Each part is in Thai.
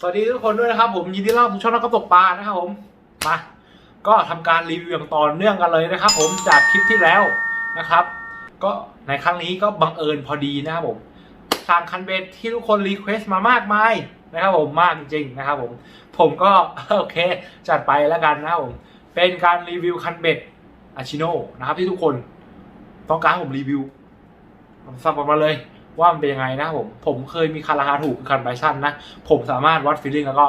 สวัสดีทุกคนด้วยนะครับผมยินดีต้อนรับสู่ช่องนักตกปลานะครับผมมาก็ทำการรีวิวอย่างต่อเนื่องกันเลยนะครับ ผมจากคลิปที่แล้วนะครับ ก็ในครั้งนี้ก็บังเอิญพอดีนะครับผมสั่งคันเบ็ดที่ทุกคนรีเควสต์มามากมายนะครับผมมากจริงๆนะครับผมผมก็โอเคจัดไปแล้วกันนะครับผมเป็นการรีวิวคันเบ็ดอาชิโนนะครับที่ทุกคนต้องการให้ผมรีวิวสับออกมาเลย ว่ามันเป็นยังไงนะครับผม ผมเคยมีคันราคาถูกคือคันไบซันนะ ผมสามารถวัดฟีลลิ่งแล้วก็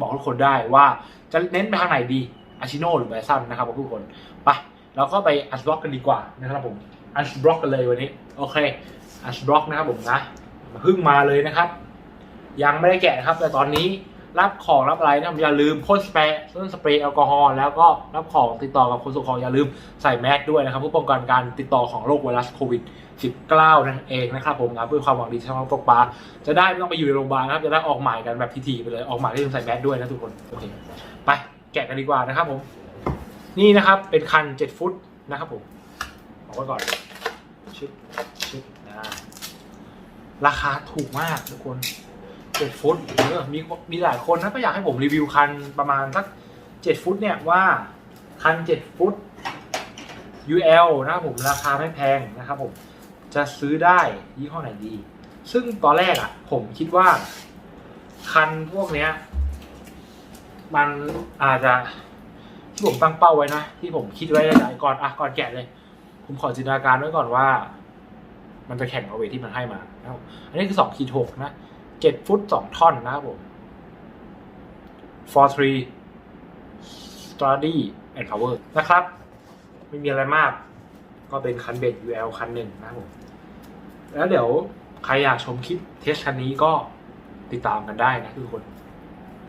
บอกทุกคนได้ว่าจะเน้นไปทางไหนดีอาชิโนหรือไบซันนะครับทุกคนไปเราก็ไปอันบล็อกกันดีกว่านะครับผมอันบล็อกกันเลยวันนี้ โอเคอันบล็อกนะครับผมนะเพิ่งมาเลยนะครับ ยังไม่ได้แกะครับแต่ตอนนี้ รับของรับอะไรนะครับอย่าลืมพ่นสเปรย์พ่นสเปรย์แอลกอฮอล์แล้วก็รับของติดต่อกับคนส่งของอย่าลืมใส่แมสด้วยนะครับเพื่อป้องกันการติดต่อของโรคไวรัสโควิด 19 นั่นเองนะครับผมนะเพื่อความหวังดีช่องตกปลาจะได้ไม่ต้องไปอยู่ในโรงพยาบาลครับจะได้ออกหมายกันแบบทีๆไปเลยออกหมายที่ต้องใส่แมสด้วยนะทุกคนโอเคไปแกะกันดีกว่านะครับผมนี่นะครับเป็นคัน 7 ฟุตนะครับผมบอกไว้ก่อนชึบชึบนะราคาถูกมากทุกคน 7ฟุตมีมีหลายคนนะก็อยากให้ผมรีวิวคันประมาณสัก7ฟุตเนี่ยว่าคัน7ฟุต UL นะครับผมราคาไม่แพงนะครับผมจะซื้อได้ยี่ห้อไหนดี ซึ่งตอนแรกอะ่ะ ผมคิดว่า คันพวกเนี้ย มันอาจจะที่ผมตั้งเป้าไว้นะ ที่ผมคิดไว้หลายก่อนอะก่อนแกะเลย ผมขอจินตนาการไว้ก่อนว่า มันจะแข่งกับเวทที่มันให้มานะครับอันนี้คือสองขีดหกนะ เจ็ดฟุตสองท่อนนะครับผม for three study and power นะครับ ไม่มีอะไรมาก ก็เป็นคันเบ็ด UL คันหนึ่งนะครับผม แล้วเดี๋ยวใครอยากชมคลิปเทสคันนี้ก็ติดตามกันได้นะทุกคน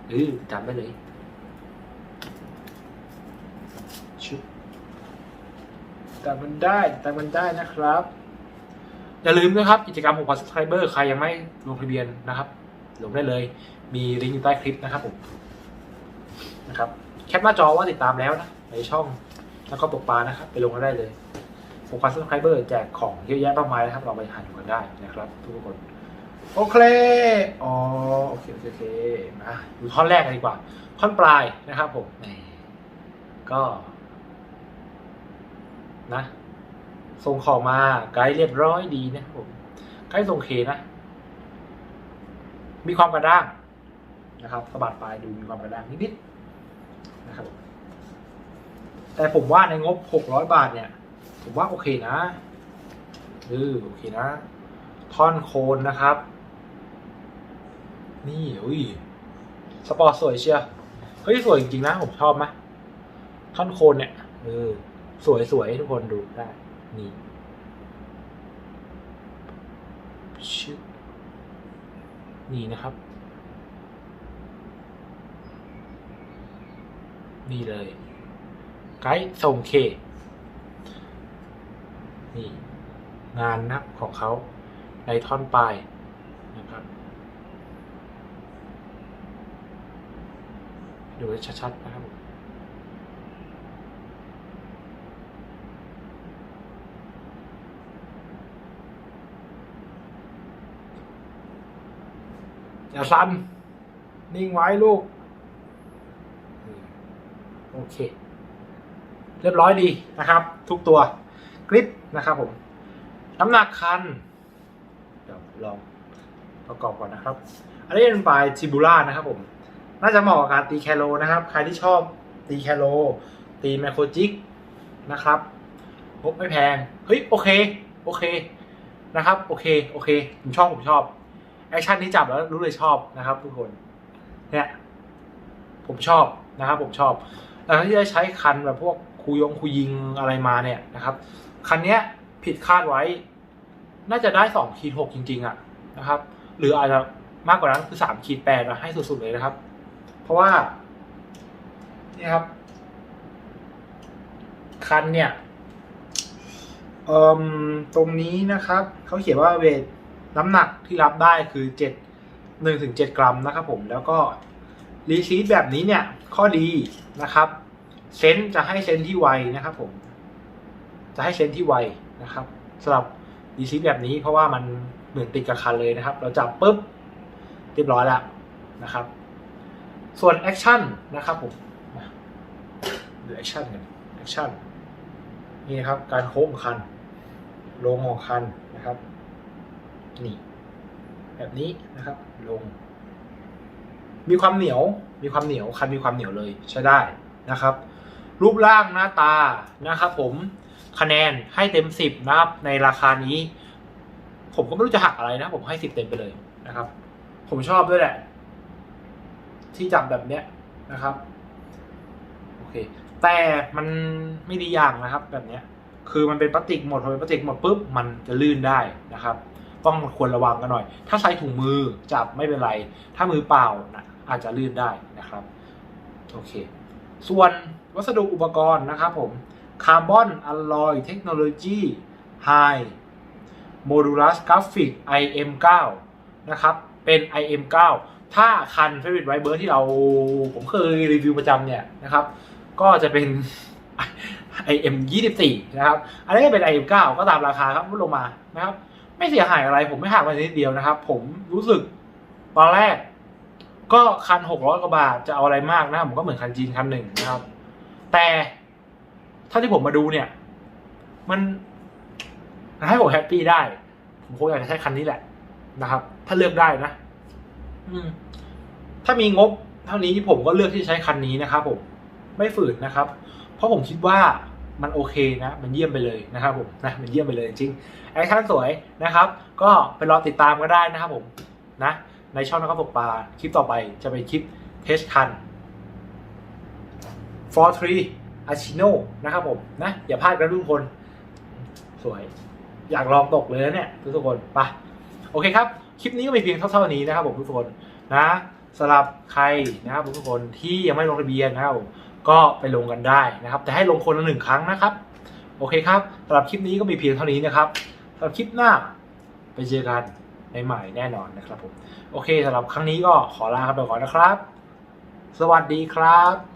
หรือติดตามได้เลยชุดตามมันได้ตามมันได้นะครับ อย่าลืมด้วยครับกิจกรรมของ subscriber ใครยังไม่ลงทะเบียนนะครับลงได้เลย มีลิงก์อยู่ใต้คลิปนะครับผมนะครับแคปหน้าจอว่าติดตามแล้วนะในช่องแล้วก็ตกปลานะครับ ไปลงกันได้เลยผมคัสซับไคเบอร์แจกของเยอะแยะมากมายนะครับเราไปหาดูกันได้นะครับ ทุกคน โอเคอ๋อโอเคโอเคโอเคมาดูท่อนแรกกันดีกว่า ท่อนปลายนะครับผมก็ นะ ส่งของมาไกด์เรียบร้อยดีนะครับผมไกด์ส่งเคนะ มีความกระด้างนะครับสะบัดปลายดูมีความกระด้างนิดๆนะครับ แต่ผมว่าในงบ 600 บาทเนี่ย ผมว่าโอเคนะเออโอเคนะ ท่อนโคนนะครับ นี่อุ้ยสปอร์ตสวยเชียร์เฮ้ยสวยจริงๆนะ ผมชอบไหมท่อนโคนเนี่ยเออสวยสวยๆทุกคนดูได้ นี่ชึบนี่นะครับ นี่เลย ไกด์ส่งเค นี่ งานนับของเขาในท่อนปลายนะครับ ดูให้ชัด ๆ นะครับ อย่าสั่นนิ่งไว้ลูก โอเค เรียบร้อยดีนะครับ ทุกตัวกริปนะครับผม น้ำหนักคัน เดี๋ยวลองประกอบก่อนนะครับ อันนี้เป็นปลายทิบูล่านะครับผม น่าจะเหมาะกับการตีแคโลนะครับ ใครที่ชอบตีแคโลตีไมโครจิกนะครับงบไม่แพง เฮ้ย โอเค โอเค นะครับ โอเค โอเค ผมชอบ ผมชอบ แอคชั่นที่จับแล้วรู้เลยชอบนะครับทุกคนเนี่ยผมชอบนะครับผมชอบแล้วที่ได้ใช้คันแบบพวกคูยงคูยิงอะไรมาเนี่ยนะครับ คันเนี้ยผิดคาดไว้ น่าจะได้สองขีดหกจริงๆอะนะครับ หรืออาจจะมากกว่านั้นคือสามขีดแปดให้สุดๆเลยนะครับ เพราะว่านี่ครับ คันเนี่ยตรงนี้นะครับ เขาเขียนว่าเวท น้ำหนักที่รับได้คือเจ็ดหนึ่งถึงเจ็ดกรัมนะครับผมแล้วก็รีซีทแบบนี้เนี่ยข้อดีนะครับเซนจะให้เซนที่ไวนะครับผมจะให้เซนที่ไวนะครับสำหรับรีซีทแบบนี้เพราะว่ามันเหมือนติดกับคันเลยนะครับ เราจับปุ๊บเรียบร้อยแล้วนะครับ ส่วนแอคชั่นนะครับผมมาดูแอคชั่นกันแอคชั่นนี่นะครับการโค้งของคันลงของคันนะครับ นี่แบบนี้นะครับ ลง มีความเหนียว มีความเหนียวคันมีความเหนียวเลยใช้ได้นะครับ รูปร่างหน้าตานะครับ ผมคะแนนให้เต็มสิบนะครับ ในราคานี้ ผมก็ไม่รู้จะหักอะไรนะ ผมให้สิบเต็มไปเลยนะครับ ผมชอบด้วยแหละ ที่จับแบบเนี้ยนะครับ โอเค แต่มันไม่ดีอย่างนะครับ แบบเนี้ย คือมันเป็นพลาสติกหมดพอเป็นพลาสติกหมดปุ๊บมันจะลื่นได้นะครับ ต้องควรระวังกันหน่อย ถ้าใส่ถุงมือจับไม่เป็นไร ถ้ามือเปล่านะอาจจะลื่นได้นะครับ โอเค ส่วนวัสดุอุปกรณ์นะครับผมคาร์บอนอ l ลอยเทคโนโลยีไฮโมดูลัสกราฟิก IM9 นะครับ เป็น IM9 ถ้าคันเฟร i t ไวเบอร์ที่เราผมเคยรีวิวประจำเนี่ยนะครับ ก็จะเป็น IM 24 นะครับ อันนี้ก็เป็น IM 9 ก็ตามราคาครับลดลงมานะครับ ไม่เสียหายอะไร ผมไม่หักไปนิดเดียวนะครับ ผมรู้สึกตอนแรก ก็คันหกร้อยกว่าบาทจะเอาอะไรมากนะผมก็เหมือนคันจีนคันหนึ่งนะครับ แต่ถ้าที่ผมมาดูเนี่ย มันให้ผมแฮปปี้ได้ ผมคงอยากจะใช้คันนี้แหละนะครับ ถ้าเลือกได้นะ อืม ถ้ามีงบ เท่านี้ผมก็เลือกที่ใช้คันนี้นะครับผมไม่ฝืนนะครับ เพราะผมคิดว่า มันโอเคนะ มันเยี่ยมไปเลยนะครับผมนะมันเยี่ยมไปเลยจริงแอคชั่นสวยนะครับ ก็ไปรอติดตามก็ได้นะครับผมนะในช่องนะครับตกปลาคลิปต่อไปจะเป็นคลิปเทสคัน for three a c h i n o นะครับผมนะอย่าพลาดกันทุกคน สวย อยากลองตกเลยนะเนี่ยทุกคนไปะโอเคครับ คลิปนี้ก็มีเพียงเท่าๆนี้นะครับผมทุกคนนะสำหรับใครนะครับทุกคนที่ยังไม่ลงทะเบียนนะครับผม ก็ไปลงกันได้นะครับ แต่ให้ลงคนละหนึ่งครั้งนะครับ โอเคครับสำหรับคลิปนี้ก็มีเพียงเท่านี้นะครับสำหรับคลิปหน้าไปเจอกันในใหม่แน่นอนนะครับผม โอเคสำหรับครั้งนี้ก็ขอลาไปก่อนนะครับ สวัสดีครับ